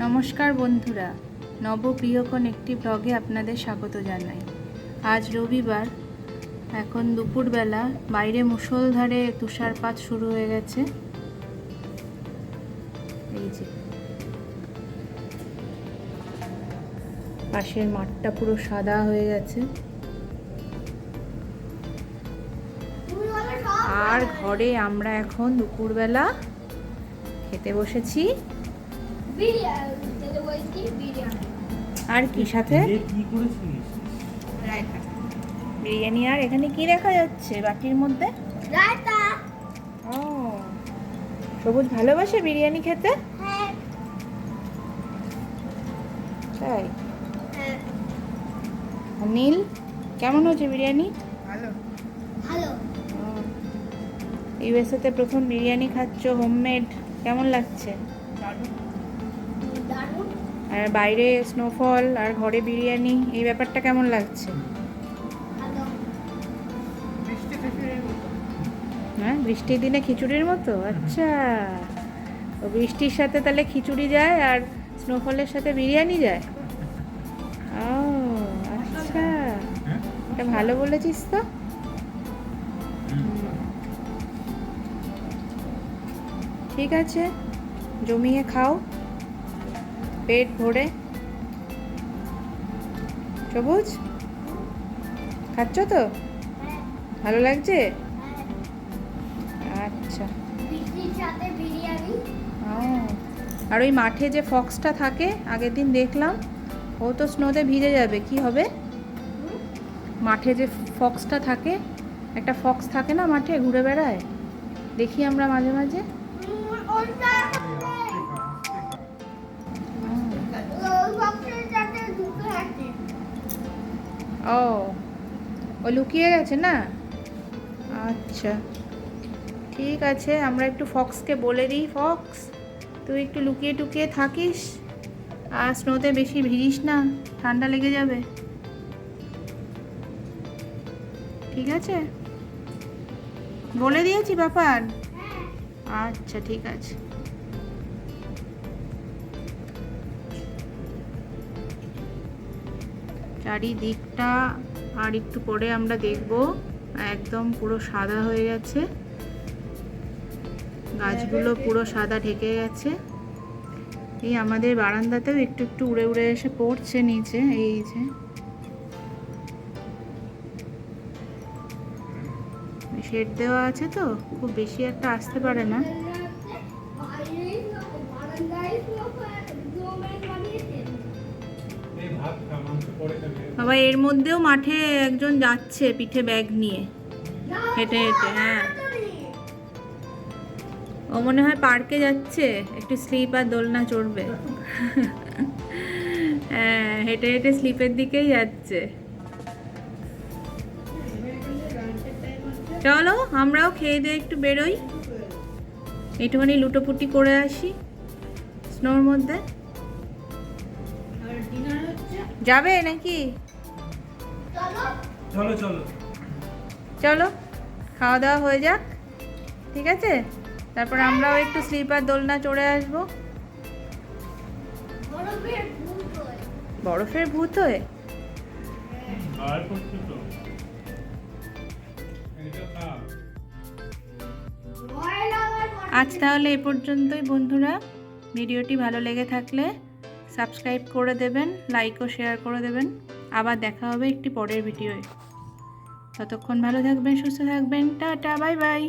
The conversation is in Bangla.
নমস্কার বন্ধুরা, নবপ্রিয়কণ একটি ব্লগে আপনাদের স্বাগত জানাই। আজ রবিবার, এখন দুপুরবেলা, বাইরে মুষলধারে তুষারপাত শুরু হয়ে গেছে। এই যে। পাশের মাঠটা পুরো সাদা হয়ে গেছে। আর ঘরে আমরা এখন দুপুরবেলা খেতে বসেছি। আর কি সাথে? এ কি করেছিস বিরিয়ানি আর এখানে কি দেখা যাচ্ছে বাটির মধ্যে? ও সবুজ ভালোবাসে বিরিয়ানি খেতে? তাই? নীল কেমন হয়েছে বিরিয়ানি? ইউএসএতে প্রথম বিরিয়ানি খাচ্ছ হোমমেড কেমন লাগছে? আর বাইরে স্নোফল আর ঘরে বিরিয়ানি এই ব্যাপারটা কেমন লাগছে? হ্যাঁ বৃষ্টির দিনে খিচুড়ির মতো? আচ্ছা। বৃষ্টির সাথে তাহলে খিচুড়ি যায় আর স্নোফলের সাথে বিরিয়ানি যায়? ও আচ্ছা। এটা ভালো বলেছিস তো। ঠিক আছে জমিয়ে খাও। পেট ভরে। সবুজ? খাচ্ছ তো? ভালো লাগছে? আচ্ছা। আর ওই মাঠে যে ফক্সটা থাকে, আগের দিন দেখলাম, ও তো স্নোতে ভিজে যাবে, কি হবে? মাঠে যে ফক্সটা থাকে, একটা ফক্স থাকে না মাঠে, ঘুরে বেড়ায়? দেখি আমরা মাঝে মাঝে। ও ও লুকিয়ে গেছে না? আচ্ছা ঠিক আছে, আমরা একটু ফক্সকে বলে দিই। ফক্স, তুই একটু লুকিয়ে টুকিয়ে থাকিস, আর স্নোতে বেশি ভিজিস না, ঠান্ডা লেগে যাবে। ঠিক আছে? বলে দিয়েছি ব্যাপার? আচ্ছা ঠিক আছে। চারিদিকটা আর একটু পরে আমরা দেখব। একদম পুরো সাদা হয়ে গেছে। গাছগুলো পুরো সাদা ঢেকে গেছে। এই আমাদের বারান্দাতেও একটু একটু উড়ে উড়ে এসে পড়ছে নিচে, এই যে। শেড দেওয়া আছে তো, খুব বেশি একটা আসতে পারে না। বাবা, এর মধ্যেও মাঠে একজন যাচ্ছে পিঠে ব্যাগ নিয়ে। হেঁটে হেঁটে হ্যাঁ। ও মনে হয় পার্কে যাচ্ছে, একটু স্লিপ আর দোলনা চড়বে। হ্যাঁ হেঁটে হেঁটে স্লিপের দিকেই যাচ্ছে। চলো, আমরাও খেয়ে দিয়ে একটু বেরোই। একটুখানি লুটোপুটি করে আসি, স্নোর মধ্যে। যাবে নাকি? চলো। চলো চলো। খাওয়া দাওয়া হয়ে যাক ঠিক আছে? তারপর আমরাও একটু স্লিপার দোলনা চড়ে আসব। বরফের ভূত হয়ে। আজ তাহলে এ পর্যন্তই বন্ধুরা। ভিডিওটি ভালো লেগে থাকলে সাবস্ক্রাইব করে দেবেন লাইক ও শেয়ার করে দেবেন। আবার দেখা হবে একটি পরের ভিডিওয়ে ততক্ষণ ভালো থাকবেন, সুস্থ থাকবেন। Tata bye bye